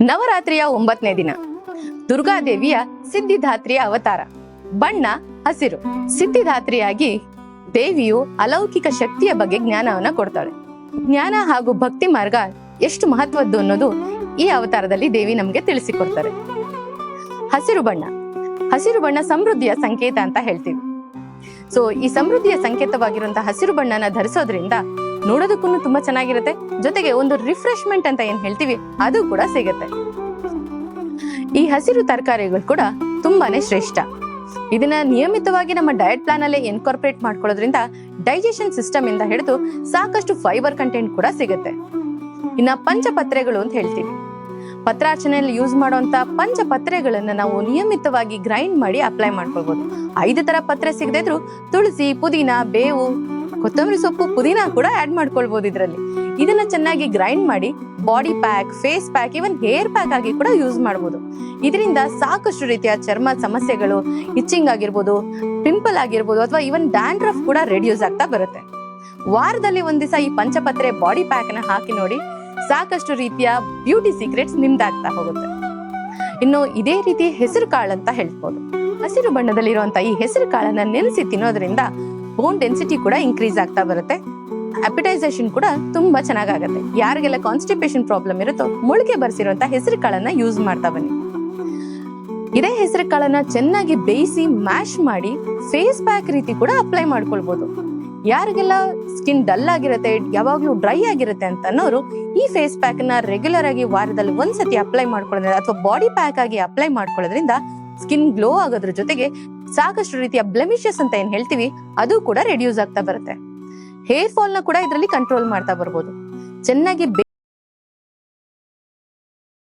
ನವರಾತ್ರಿಯ ಒಂಬತ್ತನೇ ದಿನ. ದುರ್ಗಾದೇವಿಯ ಸಿದ್ಧಿದಾತ್ರಿಯ ಅವತಾರ. ಬಣ್ಣ, ಹಸಿರು. ಸಿದ್ಧಿದಾತ್ರಿಯಾಗಿ ದೇವಿಯು ಅಲೌಕಿಕ ಶಕ್ತಿಯ ಬಗ್ಗೆ ಜ್ಞಾನವನ್ನ ಕೊಡ್ತಾಳೆ. ಜ್ಞಾನ ಹಾಗೂ ಭಕ್ತಿ ಮಾರ್ಗ ಎಷ್ಟು ಮಹತ್ವದ್ದು ಅನ್ನೋದು ಈ ಅವತಾರದಲ್ಲಿ ದೇವಿ ನಮಗೆ ತಿಳಿಸಿಕೊಡ್ತಾರೆ. ಹಸಿರು ಬಣ್ಣ. ಹಸಿರು ಬಣ್ಣ ಸಮೃದ್ಧಿಯ ಸಂಕೇತ ಅಂತ ಹೇಳ್ತೀವಿ. ಸೊ ಈ ಸಮೃದ್ಧಿಯ ಸಂಕೇತವಾಗಿರುವಂತಹ ಹಸಿರು ಬಣ್ಣನ ಧರಿಸೋದ್ರಿಂದ ನೋಡೋದಕ್ಕೂ ತುಂಬಾ ಚೆನ್ನಾಗಿರುತ್ತೆ. ಜೊತೆಗೆ ಒಂದು ರಿಫ್ರೆಶ್ಮೆಂಟ್ ಅಂತ ಏನ್ ಹೇಳ್ತೀವಿ, ಅದು ಕೂಡ ಸಿಗುತ್ತೆ. ಈ ಹಸಿರು ತರಕಾರಿಗಳು ಕೂಡ ತುಂಬಾನೇ ಶ್ರೇಷ್ಠ. ಇದನ್ನ ನಿಯಮಿತವಾಗಿ ನಮ್ಮ ಡಯಟ್ ಪ್ಲಾನ್ ಅಲ್ಲಿ ಇನ್ಕಾರ್ಪೊರೇಟ್ ಮಾಡ್ಕೊಳ್ಳೋದ್ರಿಂದ ಡೈಜೆಷನ್ ಸಿಸ್ಟಮ್ ಇಂದ ಹಿಡಿದು ಸಾಕಷ್ಟು ಫೈಬರ್ ಕಂಟೆಂಟ್ ಕೂಡ ಸಿಗುತ್ತೆ. ಇನ್ನ ಪಂಚಪತ್ರೆಗಳು ಅಂತ ಹೇಳ್ತೀವಿ. ಪತ್ರಾರ್ಚನೆಯಲ್ಲಿ ಯೂಸ್ ಮಾಡುವಂತ ಪಂಚಪತ್ರೆಗಳನ್ನ ನಾವು ನಿಯಮಿತವಾಗಿ ಗ್ರೈಂಡ್ ಮಾಡಿ ಅಪ್ಲೈ ಮಾಡ್ಕೊಳ್ಬಹುದು ಐದು ತರ ಪತ್ರೆ ಸಿಗದೇ ಇದ್ರು ತುಳಸಿ, ಪುದೀನ, ಬೇವು, ಕೊತ್ತಂಬರಿ ಸೊಪ್ಪು, ಪುದೀನ ಕೂಡ ಆಡ್ ಮಾಡ್ಕೊಳ್ಬಹುದು ಇದರಲ್ಲಿ. ಇದನ್ನ ಚೆನ್ನಾಗಿ ಗ್ರೈಂಡ್ ಮಾಡಿ body pack face pack even hair pack ಆಗಿ ಕೂಡ ಯೂಸ್ ಮಾಡಬಹುದು ಇದರಿಂದ ಸಾಕಷ್ಟು ರೀತಿಯ ಚರ್ಮ ಸಮಸ್ಯೆಗಳು ಇಚ್ಚಿಂಗ್ ಆಗಿರ್ಬೋದು ಪಿಂಪಲ್ ಆಗಿರ್ಬೋದು, ಅಥವಾ ಇವನ್ ಡ್ಯಾಂಡ್ರಫ್ ಕೂಡ ರೆಡ್ಯೂಸ್ ಆಗ್ತಾ ಬರುತ್ತೆ. ವಾರದಲ್ಲಿ ಒಂದ್ ದಿವಸ ಈ ಪಂಚಪತ್ರೆ ಬಾಡಿ ಪ್ಯಾಕ್ನ ಹಾಕಿ ನೋಡಿ. ಸಾಕಷ್ಟು ರೀತಿಯ ಬ್ಯೂಟಿ ಸೀಕ್ರೆಟ್ಸ್ ನಿಮ್ದಾಗ್ತಾ ಹೋಗುತ್ತೆ. ಇನ್ನು ಇದೇ ರೀತಿ ಹೆಸರು ಅಂತ ಹೇಳ್ಬೋದು. ಹಸಿರು ಬಣ್ಣದಲ್ಲಿರುವಂತ ಈ ಹೆಸರು ಕಾಳನ್ನ ನೆನೆಸಿ ತಿನ್ನೋದ್ರಿಂದ ಬೋನ್ ಡೆನ್ಸಿಟಿ ಕೂಡ ಇನ್ಕ್ರೀಸ್ ಆಗ್ತಾ ಬರುತ್ತೆ. ಅಪಿಟೈಸೇಷನ್ ಕೂಡ ತುಂಬಾ ಚೆನ್ನಾಗಾಗತ್ತೆ. ಯಾರಿಗೆಲ್ಲ ಕಾನ್ಸ್ಟಿಪೇಷನ್ ಪ್ರಾಬ್ಲಮ್ ಇರುತ್ತೋ ಮೊಳಕೆ ಬರ್ಸಿರುವಂತ ಹೆಸರು ಕಾಳನ್ನ ಯೂಸ್ ಮಾಡ್ತಾ ಬನ್ನಿ. ಇದೇ ಹೆಸರು ಕಾಳನ್ನ ಚೆನ್ನಾಗಿ ಬೇಯಿಸಿ ಮ್ಯಾಶ್ ಮಾಡಿ ಫೇಸ್ ಪ್ಯಾಕ್ ರೀತಿ ಕೂಡ ಅಪ್ಲೈ ಮಾಡ್ಕೊಳ್ಬಹುದು ಯಾರಿಗೆಲ್ಲ ಸ್ಕಿನ್ ಡಲ್ ಆಗಿರುತ್ತೆ, ಯಾವಾಗ್ಲೂ ಡ್ರೈ ಆಗಿರುತ್ತೆ ಅಂತ ಅನ್ನೋರು ಈ ಫೇಸ್ ಪ್ಯಾಕ್ನ ರೆಗ್ಯುಲರ್ ಆಗಿ ವಾರದಲ್ಲಿ ಒಂದ್ಸತಿ ಅಪ್ಲೈ ಮಾಡ್ಕೊಳ್ಳೋದ್ರಿಂದ ಅಥವಾ ಬಾಡಿ ಪ್ಯಾಕ್ ಆಗಿ ಅಪ್ಲೈ ಮಾಡ್ಕೊಳ್ಳೋದ್ರಿಂದ ಸ್ಕಿನ್ ಗ್ಲೋ ಆಗೋದ್ರ ಜೊತೆಗೆ ಸಾಕಷ್ಟು ರೀತಿಯ ಬ್ಲೆಮಿಷಸ್ ಅಂತ ಏನ್ ಹೇಳ್ತೀವಿ, ಅದು ಕೂಡ ರೆಡ್ಯೂಸ್ ಆಗ್ತಾ ಬರುತ್ತೆ. ಹೇರ್ ಫಾಲ್ನ ಕೂಡ ಇದರಲ್ಲಿ ಕಂಟ್ರೋಲ್ ಮಾಡ್ತಾ ಬರ್ಬೋದು. ಚೆನ್ನಾಗಿ